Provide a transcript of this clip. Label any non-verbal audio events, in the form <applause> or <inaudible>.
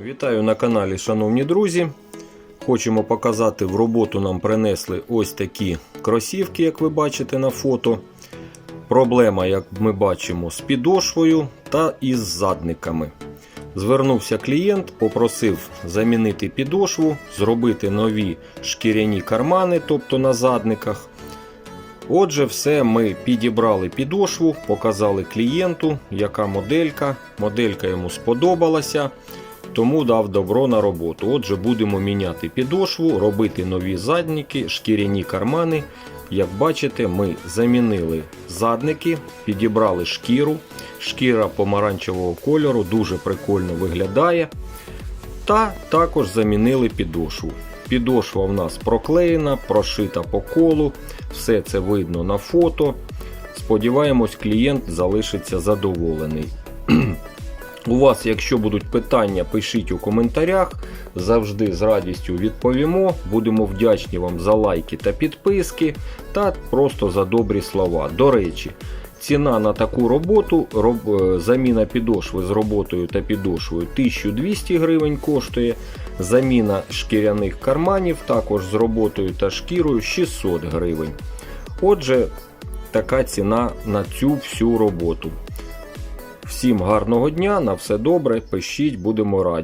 Вітаю на каналі, шановні друзі. Хочемо показати, в роботу нам принесли ось такі кросівки, як ви бачите на фото. Проблема, як ми бачимо, з підошвою та із задниками. Звернувся клієнт, попросив замінити підошву, зробити нові шкіряні кармани, тобто на задниках. Отже, все ми підібрали підошву, показали клієнту, яка моделька. Моделька йому сподобалася, тому дав добро на роботу. Отже, будемо міняти підошву, робити нові задніки, шкіряні кармани. Як бачите, ми замінили задники, підібрали шкіру. Шкіра помаранчевого кольору дуже прикольно виглядає. Та також замінили підошву. Підошва в нас проклеєна, прошита по колу. Все це видно на фото. Сподіваємось, клієнт залишиться задоволений. <clears throat> У вас, якщо будуть питання, пишіть у коментарях. Завжди з радістю відповімо. Будемо вдячні вам за лайки та підписки, та просто за добрі слова. До речі, ціна на таку роботу, роб- е, заміна підошви з роботою та підошвою 1200 гривень коштує. Заміна шкіряних карманів також з роботою та шкірою 600 гривень. Отже, така ціна на цю всю роботу. Всім гарного дня, на все добре, пишіть, будемо раді.